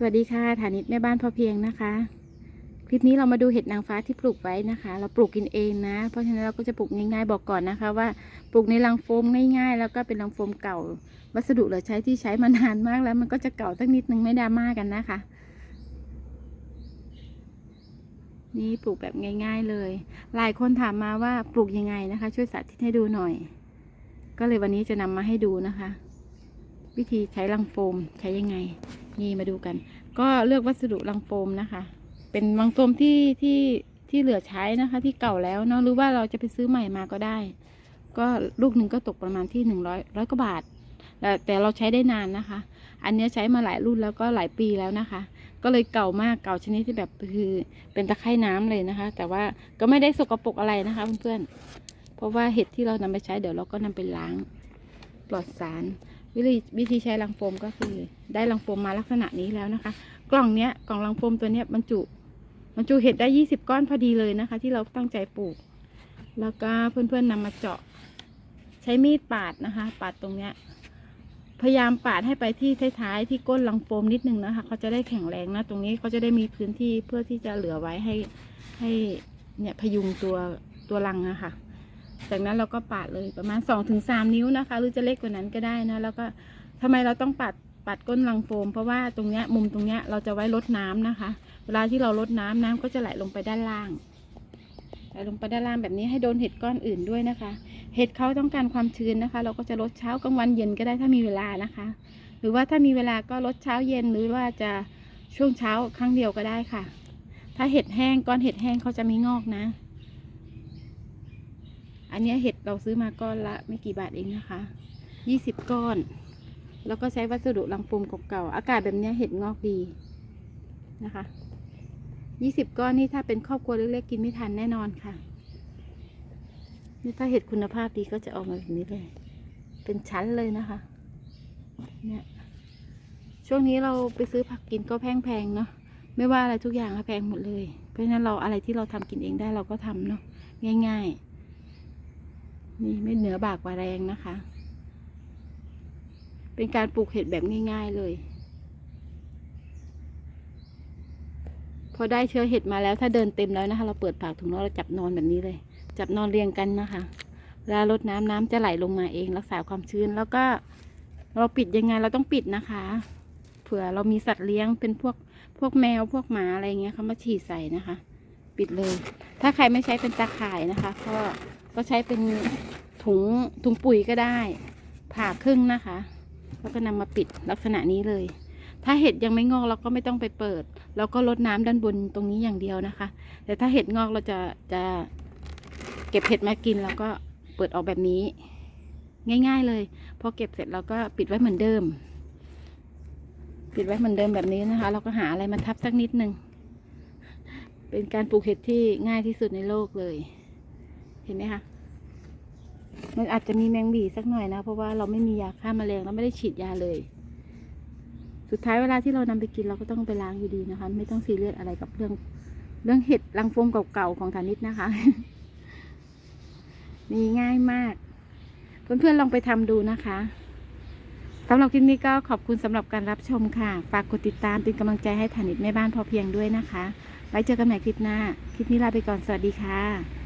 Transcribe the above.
สวัสดีค่ะฐานิตแม่บ้านพอเพียงนะคะ คลิปนี้เรามาดูเห็ดนางฟ้าที่ปลูกไว้นะคะ เราปลูกกินเองนะ เพราะฉะนั้นเราก็จะปลูกง่ายๆบอกก่อนนะคะ ว่าปลูกในรังโฟมง่ายๆ แล้วก็เป็นรังโฟมเก่า วัสดุเหลือใช้ที่ใช้มานานมากแล้ว มันก็จะเก่าสักนิดนึงไม่ดราม่ากันนะคะ นี่ปลูกแบบง่าย ๆเลย หลายคนถามมาว่าปลูกยังไงนะคะ ช่วยสาธิตให้ดูหน่อย ก็เลยวันนี้จะนำมาให้ดูนะคะ วิธีใช้รังโฟมใช้ยังไง นี่มาดูกัน ก็เลือกวัสดุรังโฟมนะคะ เป็นรังโฟมที่ที่ที่เหลือใช้นะคะ ที่เก่าแล้วเนาะหรือว่าเราจะไปซื้อใหม่มาก็ได้ ก็ลูกหนึ่งก็ตกประมาณที่หนึ่งร้อยร้อยกว่าบาทแต่แต่เราใช้ได้นานนะคะ อันนี้ใช้มาหลายรุ่นแล้วก็หลายปีแล้วนะคะ ก็เลยเก่ามากเก่าชนิดที่แบบคือเป็นตะไคร่น้ำเลยนะคะ แต่ว่าก็ไม่ได้สกปรกอะไรนะคะเพื่อนๆเพราะว่าเห็ดที่เรานำไปใช้เดี๋ยวเราก็นำไปล้างปลอดสาร วิธีวิธีใช้ลังโฟมก็คือ ได้ลังโฟมมาลักษณะนี้แล้วนะคะ กล่องเนี้ยกล่องลังโฟมตัวเนี้ยบรรจุบรรจุเห็ดได้ยี่สิบก้อนพอดีเลยนะคะ ที่เราตั้งใจปลูก แล้วก็เพื่อนๆนำมาเจาะ ใช้มีดปาดนะคะ ปาดตรงเนี้ยพยายามปาดให้ไปที่ท้ายๆที่ก้นลังโฟมนิดนึงนะคะเขาจะได้แข็งแรงนะ ตรงนี้เขาจะได้มีพื้นที่เพื่อที่จะเหลือไว้ให้ให้เนี่ยพยุงตัวตัวลังอะค่ะ จากนั้นเราก็ปาดเลยประมาณ2อถึงสนิ้วนะคะ หรือจะเล็กกว่านั้นก็ได้นะแล้วก็ทำไมเราต้องปาดปาดก้นลังโฟม เพราะว่าตรงเนี้ยมุมตรงเนี้ยเราจะไว้ลดน้ำนะคะ เวลาที่เราลดน้ำน้ำก็จะไหลลงไปด้านล่างไหลลงไปด้านล่างแบบนี้ให้โดนเห็ดก้อนอื่นด้วยนะคะ เห็ดเขาต้องการความชื้นนะคะ เราก็จะลดเช้ากลางวันเย็นก็ได้ถ้ามีเวลานะคะ หรือว่าถ้ามีเวลาก็ลดเช้าเย็นหรือว่าจะช่วงเช้าครั้งเดียวก็ได้ค่ะ ถ้าเห็ดแห้งก้อนเห็ดแห้งเขาจะไม่งอกนะ อันนี้เห็ดเราซื้อมาก้อนละไม่กี่บาทเองนะคะยี่สิบก้อน แล้วก็ใช้วัสดุลังโฟมเก่าๆอากาศแบบนี้เห็ดงอกดีนะคะยี่สิบก้อนนี่ถ้าเป็นครอบครัวเล็กๆกินไม่ทันแน่นอนค่ะนี่ถ้าเห็ดคุณภาพดีก็จะออกมาแบบนี้เลย เป็นชั้นเลยนะคะ เนี่ย ช่วงนี้เราไปซื้อผักกินก็แพงๆเนาะ ไม่ว่าอะไรทุกอย่างอะแพงหมดเลย เพราะฉะนั้นเราอะไรที่เราทำกินเองได้เราก็ทำเนาะง่าย ๆ นี่ไม่เหนือบากกว่าแรงนะคะ เป็นการปลูกเห็ดแบบง่าย ๆเลย พอได้เชื้อเห็ดมาแล้วถ้าเดินเต็มแล้วนะคะ เราเปิดปากถุงแล้วเราจับนอนแบบนี้เลย จับนอนเรียงกันนะคะเวลารดน้ำน้ำจะไหลลงมาเอง รักษาความชื้นแล้วก็เราปิดยังไงเราต้องปิดนะคะ เผื่อเรามีสัตว์เลี้ยงเป็นพวกพวกแมวพวกหมาอะไรเงี้ยเขามาฉี่ใส่นะคะ ปิดเลย ถ้าใครไม่ใช้เป็นตาข่ายนะคะก็ ก็ใช้เป็นถุงถุงปุ๋ยก็ได้ ผ่าครึ่งนะคะ แล้วก็นำมาปิดลักษณะนี้เลย ถ้าเห็ดยังไม่งอกเราก็ไม่ต้องไปเปิดเราก็ลดน้ำด้านบนตรงนี้อย่างเดียวนะคะ แต่ถ้าเห็ดงอกเราจะจะเก็บเห็ดมากินแล้วก็เปิดออกแบบนี้ ง่าย ๆเลย พอเก็บเสร็จเราก็ปิดไว้เหมือนเดิม ปิดไว้เหมือนเดิมแบบนี้นะคะ เราก็หาอะไรมาทับสักนิดนึงเป็นการปลูกเห็ดที่ง่ายที่สุดในโลกเลย เห็นไหมคะมันอาจจะมีแมงบีสักหน่อยนะ เพราะว่าเราไม่มียาฆ่าแมลงเราไม่ได้ฉีดยาเลย สุดท้ายเวลาที่เรานำไปกินเราก็ต้องไปล้างอยู่ดีนะคะ ไม่ต้องซีเรียสอะไรกับเรื่อง เรื่องเห็ดรังฟมเก่าๆของฐานิดนะคะมีง่ายมาก เพื่อนๆลองไปทำดูนะคะสำหรับคลิปนี้ก็ขอบคุณสำหรับการรับชมค่ะ ฝากกดติดตามเป็นกำลังใจให้ฐานิดแม่บ้านพอเพียงด้วยนะคะ ไว้เจอกันใหม่คลิปหน้า คลิปนี้ลาไปก่อน สวัสดีค่ะ